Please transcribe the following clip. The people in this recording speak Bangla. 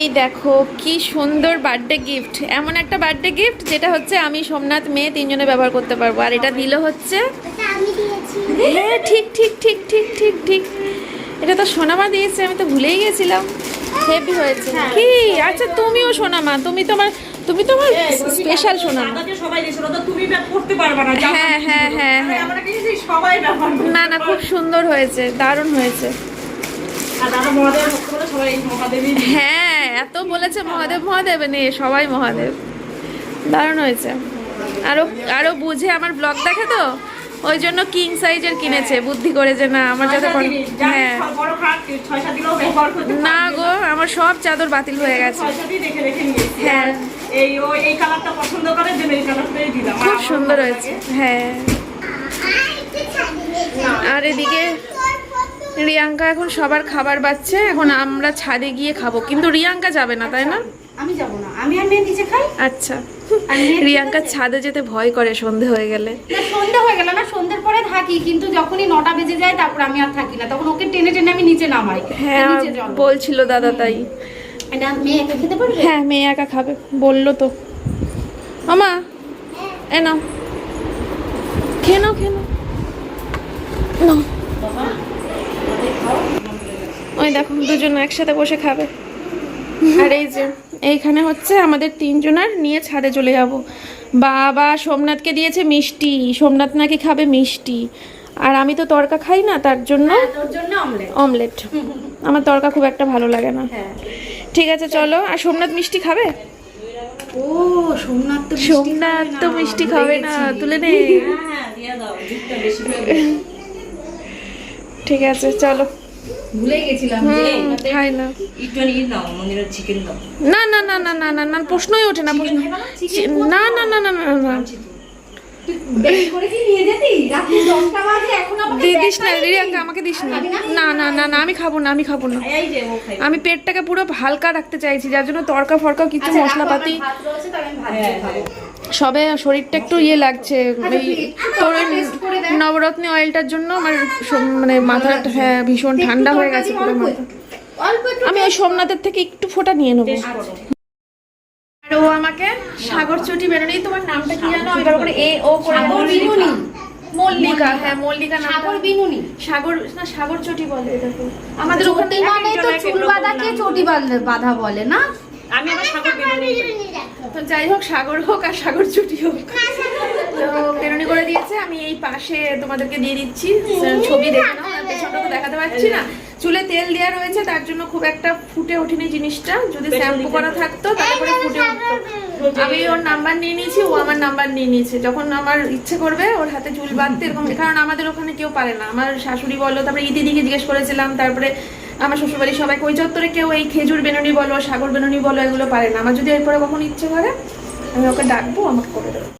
এই দেখো কি সুন্দর বার্থডে গিফট এমন একটা বার্থডে গিফট যেটা হচ্ছে আমি সোমনাথ মেয়ে তিনজনে ব্যবহার করতে পারব। আর এটা দিল হচ্ছে এটা হ্যাঁ ঠিক ঠিক ঠিক ঠিক ঠিক ঠিক। এটা তো সোনামা দিয়েছে আমি তো ভুলেই গেছিলাম। হেভি হয়েছে। কি? আচ্ছা তুমিও সোনামা। তুমি তোমার তুমি তোমার স্পেশাল সোনামা। দাদাকে সবাই দিয়েছিল তো তুমি ব্যাগ করতে পারবে না জামা হ্যাঁ হ্যাঁ হ্যাঁ হ্যাঁ। না না খুব সুন্দর হয়েছে দারুণ হয়েছে। হ্যাঁ এত বলেছে মহাদেব মহাদেব নে সবাই মহাদেব। দারুণ হয়েছে। আরও আরও বুঝে আমার ব্লগ দেখে তো? ওই জন্য কিং সাইজের কিনেছে বুদ্ধি করে যে না আমার যাতে হ্যাঁ। না। গো আমার সব চাদর বাতিল হয়ে গেছে। হ্যাঁ। খুব সুন্দর হয়েছে। হ্যাঁ। আর এদিকে রিয়াঙ্কা এখন সবার খাবার বাচ্ছে এখন আমরা ছাদে গিয়ে খাব। কিন্তু রিয়াঙ্কা যাবে না তাই না? আমি যাব না। আমি আর মেয়ে নিচে খাই? আচ্ছা। রিয়াঙ্কা ছাদে যেতে ভয় করে সন্ধে হয়ে গেলে। না সন্ধে হয়ে গেল না সন্ধ্যের পরে থাকি কিন্তু যখনই নটা বেজে যায় তারপর আমি আর থাকি না। তখন ওকে টেনে টেনে আমি নিচে নামাই। হ্যাঁ বলছিল দাদা তাই। মেয়ে একা খেতে পারবে? হ্যাঁ মেয়ে একা খাবে বলল তো। মামা এ নাও। খেয়ে নাও খেয়ে নাও। নাও। ওই দেখো দুজন একসাথে বসে খাবে। আর এই যে এইখানে হচ্ছে আমাদের তিনজনার নিয়ে ছাদে চলে যাব। বাবা সোমনাথকে দিয়েছে মিষ্টি। সোমনাথ নাকি খাবে মিষ্টি। আর আমি তো তরকা খাই না তার জন্য অমলেট। অমলেট। আমার তরকা খুব একটা ভালো লাগে না। হ্যাঁ। ঠিক আছে চলো। আর সোমনাথ মিষ্টি খাবে? ও সোমনাথ তো সোমনাথ তো মিষ্টি খাবে না তুলে নে। হ্যাঁ। ঠিক আছে চলো। ভুলে গেছিলাম যে হুম, খাই না একটু নাও মন্দিরের চিকেন দাও না না না না না না না প্রশ্নই ওঠে না প্রশ্ন না না না না না আমাকে দিস না বানিয়ে আমাকে দিস না না না না না আমি খাব না আমি খাব না আমি পেটটাকে পুরো হালকা রাখতে চাইছি যার জন্য তরকা ফরকা কিছু আচ্ছা, মশলাপাতি সবে শরীরটা একটু ইয়ে লাগছে এই একটু তোর দেখ। নবরত্ন অয়েলটার জন্য আমার মানে মাথাটা হ্যাঁ ভীষণ ঠান্ডা হয়ে গেছে পুরো অল্প মাথা। আমি ওই সোমনাথের থেকে একটু ফোঁটা নিয়ে নেব। আর ও আমাকে সাগর চটি বেরোনি তোমার নামটা কি জানো? আমি করে এ ও করে মল্লিকা। মল্লিকা। হ্যাঁ মল্লিকা নামটা। সাগর বিনুনি। সাগর না সাগর চটি বলে এটাকে। আমাদের ওখানে মানে তো চুল বাঁধাকে চটি বাঁধা বলে না? আমি আবার সাগর বেরোনি তো যাই হোক, সাগর হোক আর সাগর চটি হোক। তো বেরোনি করে দিয়েছে, আমি এই পাশে তোমাদেরকে দিয়ে দিচ্ছি। ছবি দেখে পেছনটা তো দেখাতে পারছি না। চুলে তেল দেওয়া রয়েছে, তার জন্য খুব একটা ফুটে ওঠেনি জিনিসটা। যদি শ্যাম্পু করা থাকতো তারপরে ফুটে উঠতো। আমি ওর নাম্বার নিয়ে নিয়েছি, ও আমার নাম্বার নিয়ে নিয়েছে। যখন আমার ইচ্ছে করবে, ওর হাতে চুল বাঁধতে এরকম কারণ আমাদের ওখানে কেউ পারে না। আমার শাশুড়ি বলো, তারপরে ইদিদিকে জিজ্ঞেস করেছিলাম, তারপরে আমার শ্বশুরবাড়ির সবাই কই চত্বরে কেউ এই খেজুর বেনুনি বলো, সাগর বেনুনি বলো, এগুলো পারে না। আমার যদি এরপরে কখন ইচ্ছে করে, আমি ওকে ডাকবো, আমাকে করে দেবে।